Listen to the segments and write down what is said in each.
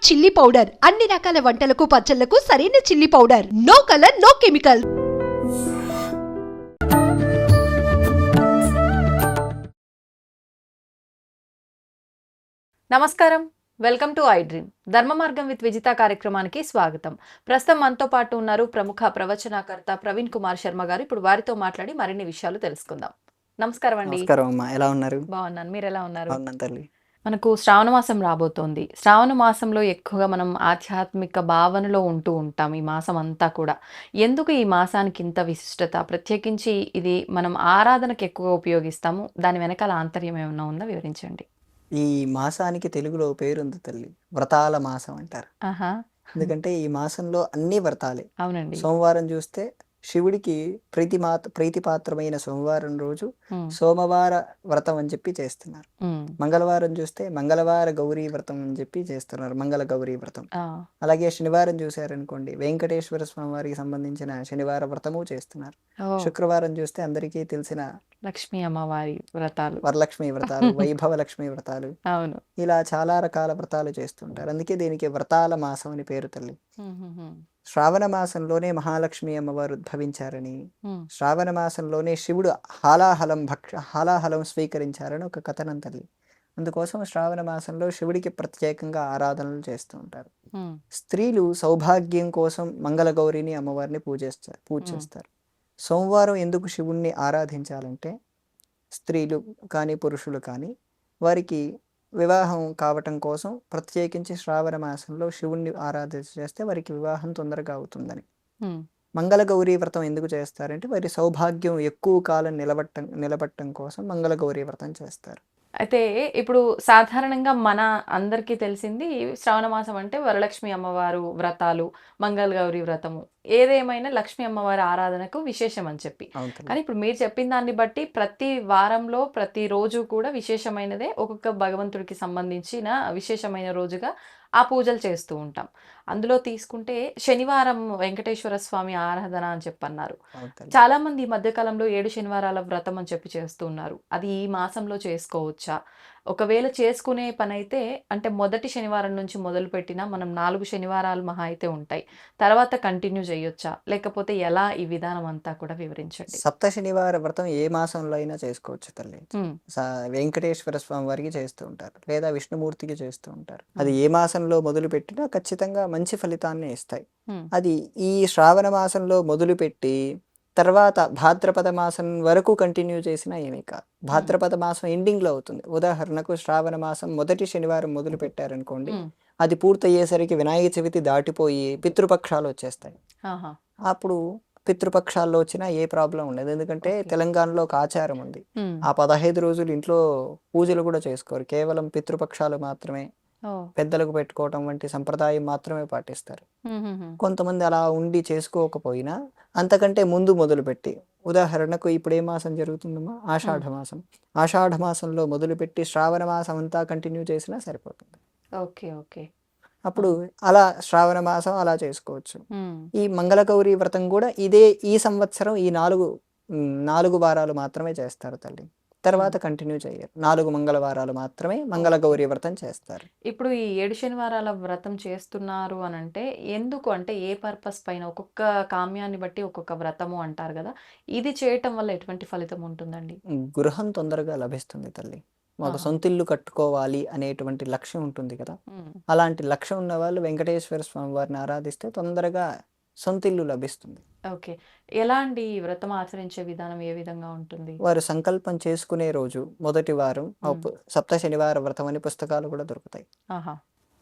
Chilli powder. అన్ని రకాల వంటలకు పచ్చళ్ళకు సరైన chilli powder. No colour no chemical. నమస్కారం. Welcome to I dream. ధర్మ మార్గం విత్ విజిత కార్యక్రమానికి స్వాగతం. ప్రస్తుతం మనతో పాటు ఉన్నారు ప్రముఖ ప్రవచనకర్త ప్రవీణ్ కుమార్ శర్మ గారు. ఇప్పుడు వారితో మాట్లాడి మరిన్ని విషయాలు తెలుసుకుందాం. నమస్కారం అండి. నమస్కారం అమ్మా. ఎలా ఉన్నారు? బాగున్నాను. మీరు ఎలా ఉన్నారు? బాగున్నాను తల్లి. మనకు శ్రావణ మాసం రాబోతోంది. శ్రావణ మాసంలో ఎక్కువగా మనం ఆధ్యాత్మిక భావనలో ఉంటూ ఉంటాం ఈ మాసం అంతా కూడా. ఎందుకు ఈ మాసానికి ఇంత విశిష్టత? ప్రత్యేకించి ఇది మనం ఆరాధనకు ఎక్కువగా ఉపయోగిస్తాము. దాని వెనకాల ఆంతర్యం ఏమైనా ఉందా? వివరించండి. ఈ మాసానికి తెలుగులో పేరుంది తల్లి. వ్రతాల మాసం అంటారు. ఆహా. ఎందుకంటే ఈ మాసంలో అన్ని వ్రతాలే. అవునండి. సోమవారం చూస్తే శివుడికి ప్రీతి మాత ప్రీతిపాత్రమైన సోమవారం రోజు సోమవార వ్రతం అని చెప్పి చేస్తున్నారు. మంగళవారం చూస్తే మంగళవార గౌరీ వ్రతం అని చెప్పి చేస్తున్నారు మంగళ గౌరీ వ్రతం. అలాగే శనివారం చూశారనుకోండి వెంకటేశ్వర స్వామి వారికి సంబంధించిన శనివార వ్రతము చేస్తున్నారు. శుక్రవారం చూస్తే అందరికీ తెలిసిన లక్ష్మీ అమ్మవారి వ్రతాలు. వరలక్ష్మి వ్రతాలు వైభవ లక్ష్మి వ్రతాలు. అవును. ఇలా చాలా రకాల వ్రతాలు చేస్తుంటారు. అందుకే దీనికి వ్రతాల మాసం అని పేరు తల్లి. శ్రావణ మాసంలోనే మహాలక్ష్మి అమ్మవారు ఉద్భవించారని శ్రావణ మాసంలోనే శివుడు హాలాహలం భక్ష హాలాహలం స్వీకరించారని ఒక కథనం తల్లి. అందుకోసం శ్రావణ మాసంలో శివుడికి ప్రత్యేకంగా ఆరాధనలు చేస్తూ ఉంటారు. స్త్రీలు సౌభాగ్యం కోసం మంగళగౌరిని అమ్మవారిని పూజిస్తారు. పూజ. చేస్తారు సోమవారం ఎందుకు శివుణ్ణి ఆరాధించాలంటే స్త్రీలు కానీ పురుషులు కానీ వారికి వివాహం కావటం కోసం ప్రత్యేకించి శ్రావణ మాసంలో శివుణ్ణి ఆరాధన చేస్తే వారికి వివాహం తొందరగా అవుతుందని. ఉమ్, మంగళగౌరి వ్రతం ఎందుకు చేస్తారంటే వారి సౌభాగ్యం ఎక్కువ కాలం నిలబట్టం నిలబట్టం కోసం మంగళగౌరి వ్రతం చేస్తారు. అయితే ఇప్పుడు సాధారణంగా మన అందరికీ తెలిసింది శ్రావణ మాసం అంటే వరలక్ష్మి అమ్మవారు వ్రతాలు మంగళగౌరి వ్రతము. ఏదేమైనా లక్ష్మీ అమ్మవారి ఆరాధనకు విశేషం అని చెప్పి. కానీ ఇప్పుడు మీరు చెప్పిన దాన్ని బట్టి ప్రతి వారంలో ప్రతి రోజు కూడా విశేషమైనదే ఒక్కొక్క భగవంతుడికి సంబంధించిన విశేషమైన రోజుగా ఆ పూజలు చేస్తూ ఉంటాం. అందులో తీసుకుంటే శనివారం వెంకటేశ్వర స్వామి ఆరాధన అని చెప్పన్నారు. చాలా మంది ఈ మధ్యకాలంలో ఏడు శనివారాల వ్రతం అని చెప్పి చేస్తున్నారు. అది ఈ మాసంలో చేసుకోవచ్చా? ఒకవేళ చేసుకునే పని అయితే అంటే మొదటి శనివారం నుంచి మొదలు పెట్టినా మనం నాలుగు శనివారాలు మహా అయితే ఉంటాయి. తర్వాత కంటిన్యూ చేయొచ్చా? లేకపోతే ఎలా? ఈ విధానం అంతా కూడా వివరించండి. సప్త శనివార వ్రతం ఏ మాసంలో అయినా చేసుకోవచ్చు తల్లి. వెంకటేశ్వర స్వామి వారికి చేస్తూ ఉంటారు. లేదా విష్ణుమూర్తికి చేస్తూ ఉంటారు. అది ఏ మాసంలో మొదలు పెట్టినా ఖచ్చితంగా మంచి ఫలితాన్ని ఇస్తాయి. అది ఈ శ్రావణ మాసంలో మొదలుపెట్టి తర్వాత భాద్రపద మాసం వరకు కంటిన్యూ చేసినా ఏమీ కాదు. భాద్రపద మాసం ఎండింగ్లో అవుతుంది. ఉదాహరణకు శ్రావణ మాసం మొదటి శనివారం మొదలు పెట్టారనుకోండి అది పూర్తయ్యేసరికి వినాయక చవితి దాటిపోయి పితృపక్షాలు వచ్చేస్తాయి. అప్పుడు పితృపక్షాల్లో వచ్చినా ఏ ప్రాబ్లం ఉండదు. ఎందుకంటే. తెలంగాణలో ఒక ఆచారం ఉంది. ఆ పదహైదు రోజులు ఇంట్లో పూజలు కూడా చేసుకోరు. కేవలం పితృపక్షాలు మాత్రమే పెద్దలకు పెట్టుకోవటం వంటి సంప్రదాయం మాత్రమే పాటిస్తారు. కొంతమంది అలా ఉండి చేసుకోకపోయినా అంతకంటే ముందు మొదలుపెట్టి ఉదాహరణకు ఇప్పుడు ఏ మాసం జరుగుతుందమ్మా? ఆషాఢ మాసం. ఆషాఢ మాసంలో మొదలుపెట్టి శ్రావణ మాసం అంతా కంటిన్యూ చేసినా సరిపోతుంది. Okay okay. అప్పుడు అలా శ్రావణ మాసం అలా చేసుకోవచ్చు. ఈ మంగళగౌరి వ్రతం కూడా ఇదే ఈ సంవత్సరం ఈ నాలుగు నాలుగు వారాలు మాత్రమే చేస్తారు తల్లి. తర్వాత కంటిన్యూ చేయరు. నాలుగు మంగళవారాలు మాత్రమే మంగళగౌరి వ్రతం చేస్తారు. ఇప్పుడు ఈ ఏడు శనివారాల వ్రతం చేస్తున్నారు అని అంటే ఎందుకు అంటే ఏ పర్పస్ పైన ఒక్కొక్క కామ్యాన్ని బట్టి ఒక్కొక్క వ్రతము అంటారు కదా. ఇది చేయటం వల్ల ఎటువంటి ఫలితం ఉంటుందండి? గృహం తొందరగా లభిస్తుంది తల్లి. ఆహా. సొంతిల్లు కట్టుకోవాలి అనేటువంటి లక్ష్యం ఉంటుంది కదా. అలాంటి లక్ష్యం ఉన్న వాళ్ళు వెంకటేశ్వర స్వామి వారిని ఆరాధిస్తే తొందరగా సొంతిల్లు లభిస్తుంది. ఓకే. ఎలా అండి ఈ వ్రతం ఆచరించే విధానం ఏ విధంగా ఉంటుంది? వారు సంకల్పం చేసుకునే రోజు మొదటి వారం సప్త శనివార వ్రతం అని పుస్తకాలు కూడా దొరుకుతాయి. ఆహా.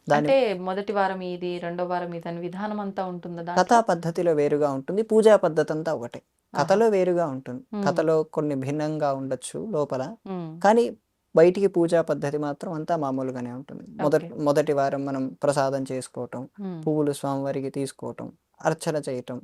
అంటే మొదటి వారం ఇది రెండో వారం ఇది అని విధానం అంతా ఉంటుందా? కథా పద్ధతిలో వేరుగా ఉంటుంది పూజా పద్ధతి అంతా ఒకటే. కథలో వేరుగా ఉంటుంది. కథలో కొన్ని భిన్నంగా ఉండొచ్చు లోపల. కానీ బయటికి పూజా పద్ధతి మాత్రం అంతా మామూలుగానే ఉంటుంది. మొదటి. మొదటి వారం మనం ప్రసాదం చేసుకోవటం పువ్వులు స్వామివారికి తీసుకోవటం అర్చన చేయటం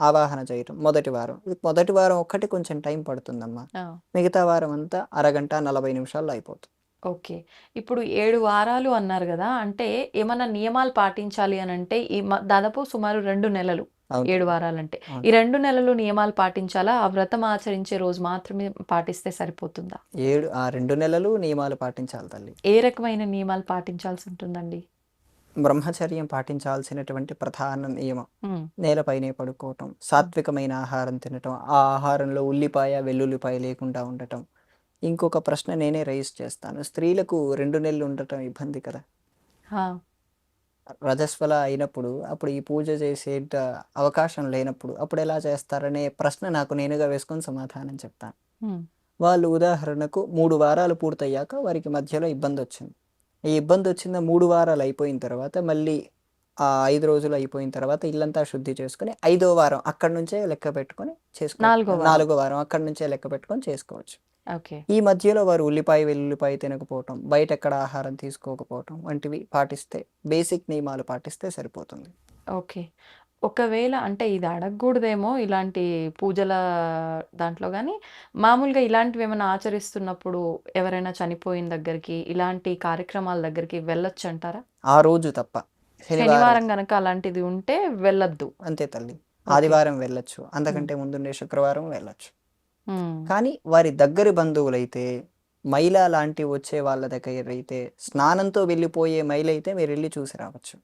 ఆవాహన చేయటం మొదటి వారం. మొదటి వారం ఒక్కటి కొంచెం టైం పడుతుందమ్మా. మిగతా వారం అంతా అరగంట నలభై నిమిషాల్లో అయిపోతుంది. ఓకే. ఇప్పుడు ఏడు వారాలు అన్నారు కదా అంటే ఏమన్నా నియమాలు పాటించాలి అని అంటే ఈ దాదాపు సుమారు రెండు నెలలు. ఏడు వారాలంటే. ఈ రెండు నెలలు నియమాలు పాటించాలా? ఆ వ్రతం ఆచరించే రోజు మాత్రమే పాటిస్తే సరిపోతుందా? ఏడు ఆ రెండు నెలలు నియమాలు పాటించాలి తల్లి. ఏ రకమైన నియమాలు పాటించాల్సి ఉంటుందండి? బ్రహ్మచర్యం పాటించాల్సినటువంటి ప్రధాన నియమం. నేలపైనే పడుకోవటం సాత్వికమైన ఆహారం తినటం ఆ ఆహారంలో ఉల్లిపాయ వెల్లుల్లిపాయ లేకుండా ఉండటం. ఇంకొక ప్రశ్న నేనే రైజ్ చేస్తాను. స్త్రీలకు రెండు నెలలు ఉండటం ఇబ్బంది కదా. రజస్వల అయినప్పుడు అప్పుడు ఈ పూజ చేసే అవకాశం లేనప్పుడు అప్పుడు ఎలా చేస్తారనే ప్రశ్న నాకు నేనుగా వేసుకొని సమాధానం చెప్తాను. వాళ్ళు ఉదాహరణకు మూడు వారాలు పూర్తయ్యాక వారికి మధ్యలో ఇబ్బంది వచ్చింది ఈ ఇబ్బంది వచ్చిన మూడు వారాలు అయిపోయిన తర్వాత మళ్ళీ ఆ ఐదు రోజులు అయిపోయిన తర్వాత ఇల్లంతా శుద్ధి చేసుకొని ఐదో వారం అక్కడి నుంచే లెక్క పెట్టుకొని చేసుకో నాలుగో వారం. అక్కడి నుంచే లెక్క పెట్టుకొని చేసుకోవచ్చు. ఈ మధ్యలో వారు ఉల్లిపాయ వెల్లుల్లిపాయ తినకపోవటం బయట ఎక్కడ ఆహారం తీసుకోకపోవటం వంటివి పాటిస్తే బేసిక్ నియమాలు పాటిస్తే సరిపోతుంది. ఓకే. ఒకవేళ అంటే ఇది అడగకూడదేమో ఇలాంటి పూజల దాంట్లో కానీ మామూలుగా ఇలాంటివి ఏమైనా ఆచరిస్తున్నప్పుడు ఎవరైనా చనిపోయిన దగ్గరికి ఇలాంటి కార్యక్రమాల దగ్గరికి వెళ్ళొచ్చు అంటారా ఆ రోజు తప్ప. శనివారం గనక అలాంటిది ఉంటే వెళ్ళొద్దు. అంతే తల్లి. ఆదివారం వెళ్ళొచ్చు. అంతకంటే ముందుండే శుక్రవారం వెళ్ళొచ్చు. కానీ వారి దగ్గరి బంధువులైతే మైల లాంటి వచ్చే వాళ్ళ దగ్గర అయితే స్నానంతో వెళ్ళిపోయే మైల అయితే మీరు వెళ్ళి చూసి రావచ్చు.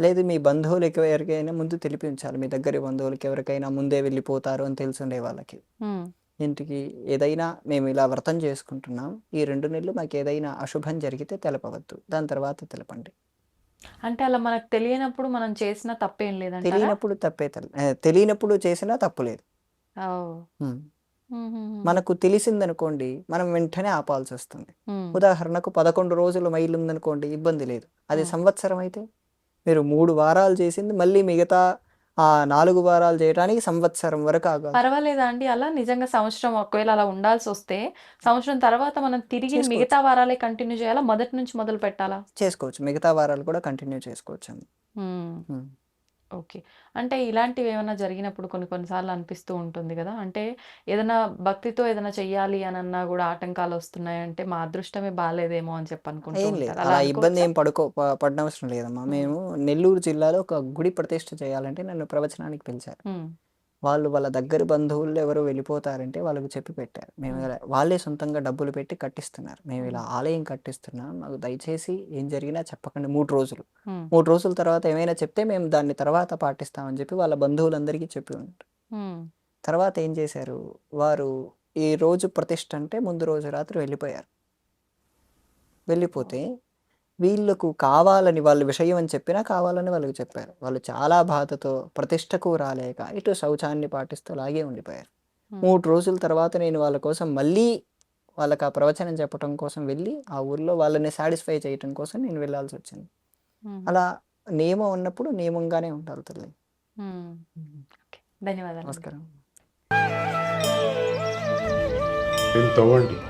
లేదు మీ బంధువులకి ఎవరికైనా ముందు తెలిపి ఉంచాలి. మీ దగ్గరి బంధువులకి ఎవరికైనా ముందే వెళ్ళిపోతారు అని తెలుసుండే వాళ్ళకి. ఇంటికి ఏదైనా మేము ఇలా వ్రతం చేసుకుంటున్నాం. ఈ రెండు నెలలు మాకు ఏదైనా అశుభం జరిగితే తెలపవద్దు. దాని తర్వాత తెలపండి. అంటే అలా మనకు తెలియనప్పుడు మనం చేసిన తప్పేం లేదంటారా? తెలియనప్పుడు తప్పే తెలియనప్పుడు చేసినా తప్పు లేదు. మనకు తెలిసిందనుకోండి మనం వెంటనే ఆపాల్సి వస్తుంది ఉదాహరణకు పదకొండు రోజులు మైలు ఉందనుకోండి ఇబ్బంది లేదు. అది. సంవత్సరం అయితే మీరు మూడు వారాలు చేసింది మళ్ళీ మిగతా ఆ నాలుగు వారాలు చేయడానికి సంవత్సరం వరకు ఆగాలి. పర్వాలేదా అండి? అలా నిజంగా సంవత్సరం ఒకవేళ అలా ఉండాల్సి వస్తే సంవత్సరం తర్వాత మనం తిరిగి. మిగతా వారాలే కంటిన్యూ చేయాలా? మొదటి నుంచి మొదలు పెట్టాలా? చేసుకోవచ్చు. మిగతా వారాలు కూడా కంటిన్యూ చేసుకోవచ్చు. ఓకే. అంటే ఇలాంటివి ఏమైనా జరిగినప్పుడు కొన్ని కొన్నిసార్లు అనిపిస్తూ ఉంటుంది కదా! అంటే ఏదైనా భక్తితో ఏదైనా చెయ్యాలి అని అన్నా కూడా ఆటంకాలు వస్తున్నాయంటే మా అదృష్టమే బాగాలేదేమో అని చెప్పి అనుకుంటూ ఏం లేదు. ఉంటారు. అలా అలా ఇబ్బంది అనుకోవచ్చా? ఏం పడుకో ప- పడనవసరం లేదమ్మా. మేము నెల్లూరు జిల్లాలో ఒక గుడి ప్రతిష్ఠ చేయాలంటే నన్ను ప్రవచనానికి పిలిచారు వాళ్ళు వాళ్ళ దగ్గర బంధువులు ఎవరు వెళ్ళిపోతారంటే వాళ్ళకి చెప్పి పెట్టారు. మేము. ఇలా- వాళ్ళే సొంతంగా డబ్బులు పెట్టి కట్టిస్తున్నారు. మేము ఇలా. ఆలయం కట్టిస్తున్నాం. మాకు దయచేసి ఏం జరిగినా చెప్పకండి మూడు రోజులు. మూడు రోజుల తర్వాత ఏమైనా చెప్తే మేము దాన్ని తర్వాత పాటిస్తామని చెప్పి వాళ్ళ బంధువులందరికీ చెప్పి ఉంటారు తర్వాత ఏం చేశారు? వారు ఈ రోజు ప్రతిష్ఠ అంటే ముందు రోజు రాత్రి వెళ్ళిపోయారు. వెళ్ళిపోతే వీళ్ళకు కావాలని వాళ్ళ విషయం అని చెప్పినా కావాలని వాళ్ళకి చెప్పారు. వాళ్ళు చాలా బాధతో ప్రతిష్టకు రాలేక ఇటు శౌచాన్ని పాటిస్తూ అలాగే ఉండిపోయారు. మూడు రోజుల తర్వాత నేను వాళ్ళ కోసం మళ్ళీ వాళ్ళకి ఆ ప్రవచనం చెప్పడం కోసం వెళ్ళి ఆ ఊర్లో వాళ్ళని సాటిస్ఫై చేయటం కోసం నేను వెళ్ళాల్సి వచ్చింది. అలా నియమం ఉన్నప్పుడు నియమంగానే ఉండాలి తల్లి. ధన్యవాదాలు నమస్కారం. తవ్వండి.